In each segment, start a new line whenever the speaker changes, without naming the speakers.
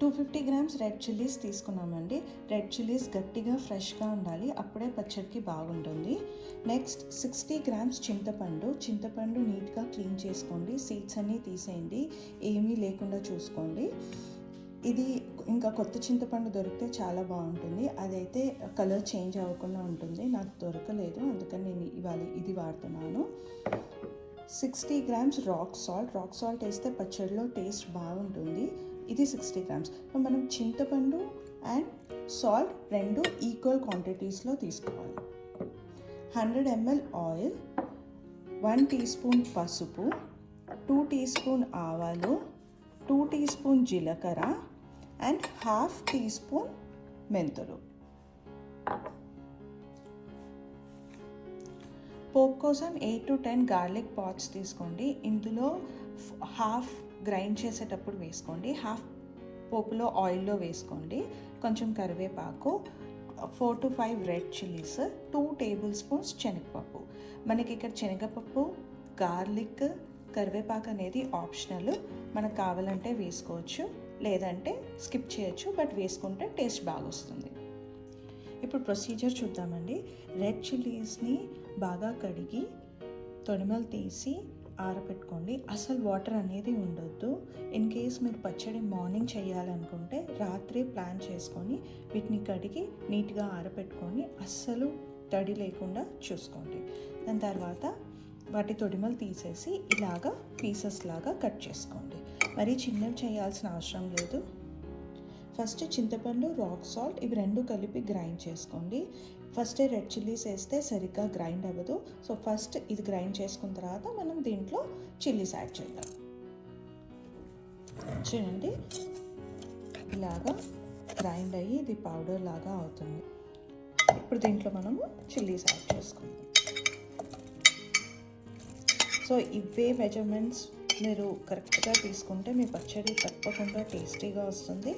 Two fifty grams red chillies తీసుకున్నామండి. Red chillies గట్టిగా ఫ్రెష్గా ఉండాలి. అప్పుడే పచ్చడికి బాగుంటుంది. నెక్స్ట్ సిక్స్టీ గ్రామ్స్ చింతపండు. చింతపండు నీట్గా క్లీన్ చేసుకోండి. సీడ్స్ అన్నీ తీసేయండి. ఏమీ లేకుండా చూసుకోండి. ఇది ఇంకా కొత్త చింతపండు దొరికితే చాలా బాగుంటుంది. అదైతే కలర్ చేంజ్ అవ్వకుండా ఉంటుంది. నాకు దొరకలేదు. అందుకని నేను ఇవాళ ఇది వాడుతున్నాను. Sixty grams rock salt. Rock salt వేస్తే పచ్చడిలో టేస్ట్ బాగుంటుంది. ఇది సిక్స్టీ గ్రామ్స్. మనం చింతపండు అండ్ సాల్ట్ రెండు ఈక్వల్ క్వాంటిటీస్లో తీసుకోవాలి. Hundred ML oil one teaspoon పసుపు టూ టీ స్పూన్ ఆవాలు టూ టీ స్పూన్ జీలకర్ర అండ్ హాఫ్ టీ స్పూన్ మెంతులు. పోప్ కోసం eight to ten garlic pods తీసుకోండి. ఇందులో హాఫ్ గ్రైండ్ చేసేటప్పుడు వేసుకోండి. హాఫ్ పోపులో ఆయిల్లో వేసుకోండి. కొంచెం కరివేపాకు four to five red chillies two tablespoons శనగపప్పు. మనకి ఇక్కడ శనగపప్పు గార్లిక్ కరివేపాకు అనేది ఆప్షనల్. మనకు కావాలంటే వేసుకోవచ్చు లేదంటే స్కిప్ చేయొచ్చు బట్ వేసుకుంటే టేస్ట్ బాగా వస్తుంది ఇప్పుడు ప్రొసీజర్ చూద్దామండి. రెడ్ చిల్లీస్ని బాగా కడిగి తొడిమలు తీసి ఆరబెట్టుకోండి అసలు వాటర్ అనేది ఉండొద్దు. ఇన్ కేస్ మీరు పచ్చడి మార్నింగ్ చేయాలనుకుంటే రాత్రి ప్లాన్ చేసుకొని వీటిని కడిగి నీట్గా ఆరబెట్టుకొని అస్సలు తడి లేకుండా చూసుకోండి. దాని తర్వాత వాటి తొడిమలు తీసేసి ఇలాగా పీసెస్ లాగా కట్ చేసుకోండి. మరి చిన్నవి చేయాల్సిన అవసరం లేదు. ఫస్ట్ చింతపండు రాక్ సాల్ట్ ఇవి రెండు కలిపి గ్రైండ్ చేసుకోండి. ఫస్ట్ రెడ్ చిల్లీస్ వేస్తే సరిగ్గా గ్రైండ్ అవ్వదు. సో ఫస్ట్ ఇది గ్రైండ్ చేసుకున్న తర్వాత మనం దీంట్లో చిల్లీస్ యాడ్ చేద్దాం. చూడండి. ఇలాగా గ్రైండ్ అయ్యి ఇది పౌడర్ లాగా అవుతుంది. ఇప్పుడు దీంట్లో మనము చిల్లీస్ యాడ్ చేసుకుందాం. సో ఇవే మెజర్మెంట్స్ మీరు కరెక్ట్గా తీసుకుంటే మీ పచ్చడి తప్పకుండా టేస్టీగా వస్తుంది.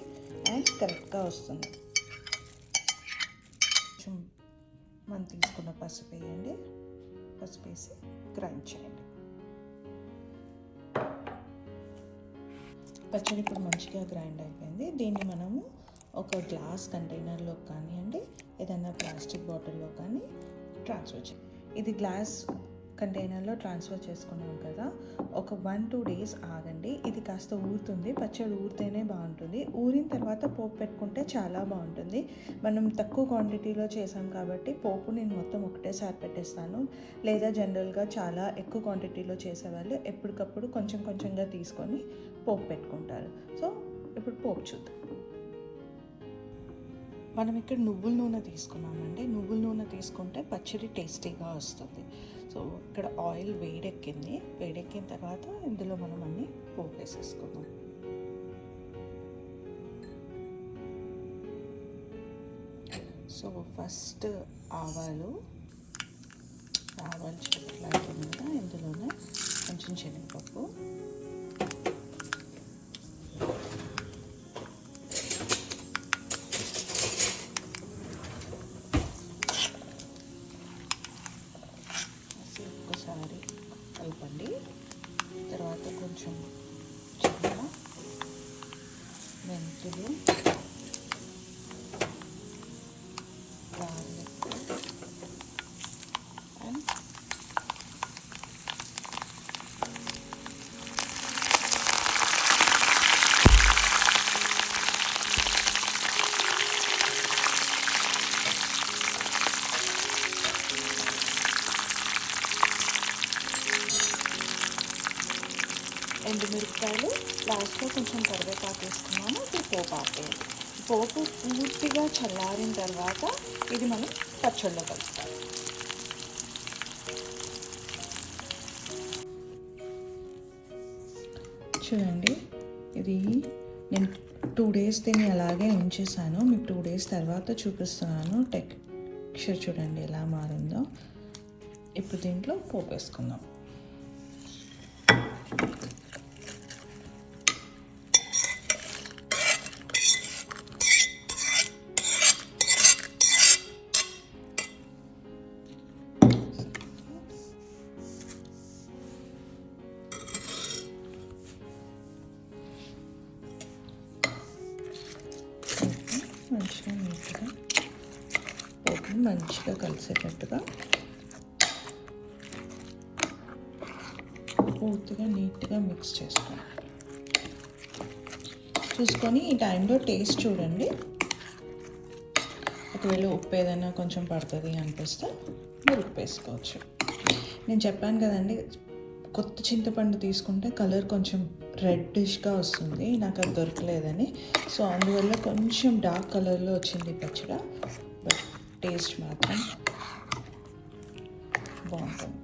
కరెక్ట్గా వస్తుంది. కొంచెం మనం తీసుకున్న పసుపు వేయండి. పసుపు వేసి గ్రైండ్ చేయండి. పచ్చడి ఇప్పుడు మంచిగా గ్రైండ్ అయిపోయింది. దీన్ని మనము ఒక గ్లాస్ కంటైనర్లో కానివ్వండి ఏదైనా ప్లాస్టిక్ బాటిల్లో కానీ ట్రాన్స్ఫర్ చేయండి. ఇది గ్లాస్ కంటైనర్లో ట్రాన్స్ఫర్ చేసుకున్నాం కదా ఒక వన్ టూ డేస్ ఆగండి. ఇది కాస్త ఊరుతుంది పచ్చడి ఊరితేనే బాగుంటుంది. ఊరిన తర్వాత పోపు పెట్టుకుంటే చాలా బాగుంటుంది. మనం తక్కువ క్వాంటిటీలో చేసాం కాబట్టి పోపు నేను మొత్తం ఒకటేసారి పెట్టేస్తాను. లేదా జనరల్గా చాలా ఎక్కువ క్వాంటిటీలో చేసేవాళ్ళు ఎప్పటికప్పుడు కొంచెం కొంచెంగా తీసుకొని పోపు పెట్టుకుంటారు. సో ఇప్పుడు పోపు చూద్దాం. మనం ఇక్కడ నువ్వుల నూనె తీసుకున్నామండి. నువ్వుల నూనె తీసుకుంటే పచ్చడి టేస్టీగా వస్తుంది. సో ఇక్కడ ఆయిల్ వేడెక్కింది. వేడెక్కిన తర్వాత ఇందులో మనం అన్ని పోపు వేసేసుకుందాం. సో ఫస్ట్ ఆవాలు ఆవాలు చెట్లాంటి ఇందులోనే కొంచెం శనగపప్పు ఎండుమిరపకాయలు లాస్ట్లో కొంచెం కరివేపాకు వేసుకున్నాను ఇప్పుడు పోపు ఆపేయాలి పోపు పూర్తిగా చల్లారిన తర్వాత ఇది మనం పచ్చళ్ళలో కలుపుతాం. చూడండి ఇది నేను టూ డేస్ దీన్ని అలాగే ఉంచేసాను. మీకు టూ డేస్ తర్వాత చూపిస్తున్నాను. టెక్స్చర్ చూడండి ఎలా మారిందో. ఇప్పుడు దీంట్లో పోపు మంచిగా నీట్గా పోపుని మంచిగా కలిసేటట్టుగా పూర్తిగా నీట్గా మిక్స్ చేసుకోండి చూసుకొని ఈ టైంలో టేస్ట్ చూడండి. ఒకవేళ ఉప్పు ఏదైనా కొంచెం పడుతుంది అనిపిస్తే మీరు ఉప్పు వేసుకోవచ్చు. నేను చెప్పాను కదండి కొత్త చింతపండు తీసుకుంటే కలర్ కొంచెం రెడ్డిష్గా వస్తుంది. నాకు అది దొరకలేదని. సో అందువల్ల కొంచెం డార్క్ కలర్లో వచ్చింది పచ్చడి. బట్ టేస్ట్ మాత్రం బాగుంటుంది.